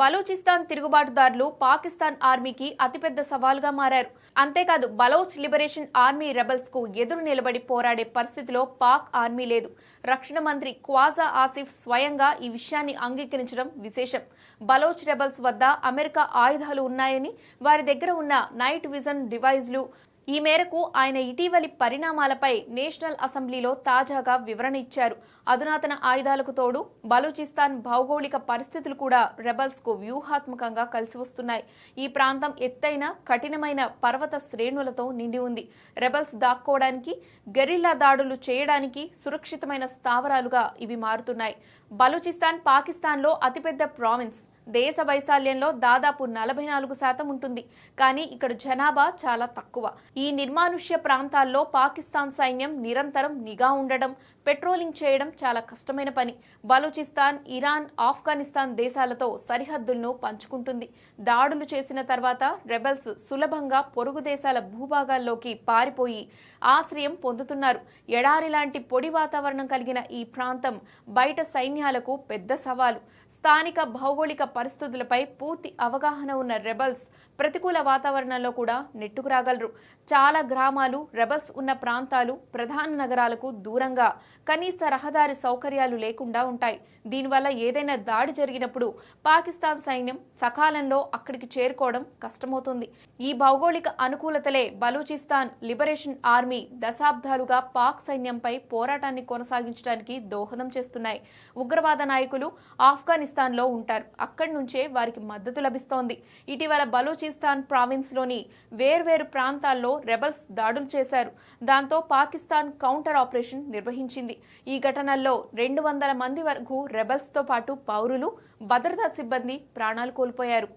బలూచిస్తాన్ తిరుగుబాటుదారులు పాకిస్తాన్ ఆర్మీకి అతిపెద్ద సవాలుగా మారారు. అంతేకాదు బలోచ్ లిబరేషన్ ఆర్మీ రెబల్స్కు ఎదురు నిలబడి పోరాడే పరిస్థితిలో పాక్ ఆర్మీ లేదు. రక్షణ మంత్రి క్వాజా ఆసిఫ్ స్వయంగా ఈ విషయాన్ని అంగీకరించడం విశేషం. బలోచ్ రెబల్స్ వద్ద అమెరికా ఆయుధాలు ఉన్నాయని వారి దగ్గర ఉన్న నైట్ విజన్ డివైజ్లు ఈ మేరకు ఆయన ఇటీవలి పరిణామాలపై నేషనల్ అసెంబ్లీలో తాజాగా వివరణ ఇచ్చారు. అధునాతన ఆయుధాలకు తోడు బలూచిస్తాన్ భౌగోళిక పరిస్థితులు కూడా రెబల్స్కు వ్యూహాత్మకంగా కలిసి వస్తున్నాయి. ఈ ప్రాంతం ఎత్తైన కఠినమైన పర్వత శ్రేణులతో నిండి ఉంది. రెబల్స్ దాక్కోవడానికి గెరిల్లా దాడులు చేయడానికి సురక్షితమైన స్థావరాలుగా ఇవి మారుతున్నాయి. బలూచిస్తాన్ పాకిస్తాన్లో అతిపెద్ద ప్రావిన్స్ దేశ వైశాల్యంలో దాదాపు నలభై నాలుగు శాతం ఉంటుంది. కానీ ఇక్కడ జనాభా చాలా తక్కువ. ఈ నిర్మానుష్య ప్రాంతాల్లో పాకిస్తాన్ సైన్యం నిరంతరం నిఘా ఉండడం పెట్రోలింగ్ చేయడం చాలా కష్టమైన పని. బలూచిస్తాన్ ఇరాన్ ఆఫ్ఘనిస్తాన్ దేశాలతో సరిహద్దులను పంచుకుంటుంది. దాడులు చేసిన తర్వాత రెబెల్స్ సులభంగా పొరుగు దేశాల భూభాగాల్లోకి పారిపోయి ఆశ్రయం పొందుతున్నారు. ఎడారి లాంటి పొడి వాతావరణం కలిగిన ఈ ప్రాంతం బయట సైన్యాలకు పెద్ద సవాలు. స్థానిక భౌగోళిక పరిస్థితులపై పూర్తి అవగాహన ఉన్న రెబల్స్ ప్రతికూల వాతావరణంలో కూడా నెట్టుకురాగలరు. చాలా గ్రామాలు రెబల్స్ ఉన్న ప్రాంతాలు ప్రధాన నగరాలకు దూరంగా కనీస రహదారి సౌకర్యాలు లేకుండా ఉంటాయి. దీనివల్ల ఏదైనా దాడి జరిగినప్పుడు పాకిస్తాన్ సైన్యం సకాలంలో అక్కడికి చేరుకోవడం కష్టమవుతుంది. ఈ భౌగోళిక అనుకూలతలే బలూచిస్తాన్ లిబరేషన్ ఆర్మీ దశాబ్దాలుగా పాక్ సైన్యంపై పోరాటాన్ని కొనసాగించడానికి దోహదం చేస్తున్నాయి. ఉగ్రవాద నాయకులు ఆఫ్ఘనిస్తాన్ పాకిస్తాన్లో ఉంటారు. అక్కడి నుంచే వారికి మద్దతు లభిస్తోంది. ఇటీవల బలూచిస్తాన్ ప్రావిన్స్లోని వేర్వేరు ప్రాంతాల్లో రెబల్స్ దాడులు చేశారు. దాంతో పాకిస్తాన్ కౌంటర్ ఆపరేషన్ నిర్వహించింది. ఈ ఘటనల్లో రెండు వందల మంది వరకు రెబల్స్తో పాటు పౌరులు భద్రతా సిబ్బంది ప్రాణాలు కోల్పోయారు.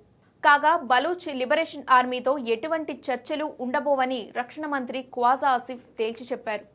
కాగా బలూచ్ లిబరేషన్ ఆర్మీతో ఎటువంటి చర్చలు ఉండబోవని రక్షణ మంత్రి క్వాజా ఆసిఫ్ తేల్చి చెప్పారు.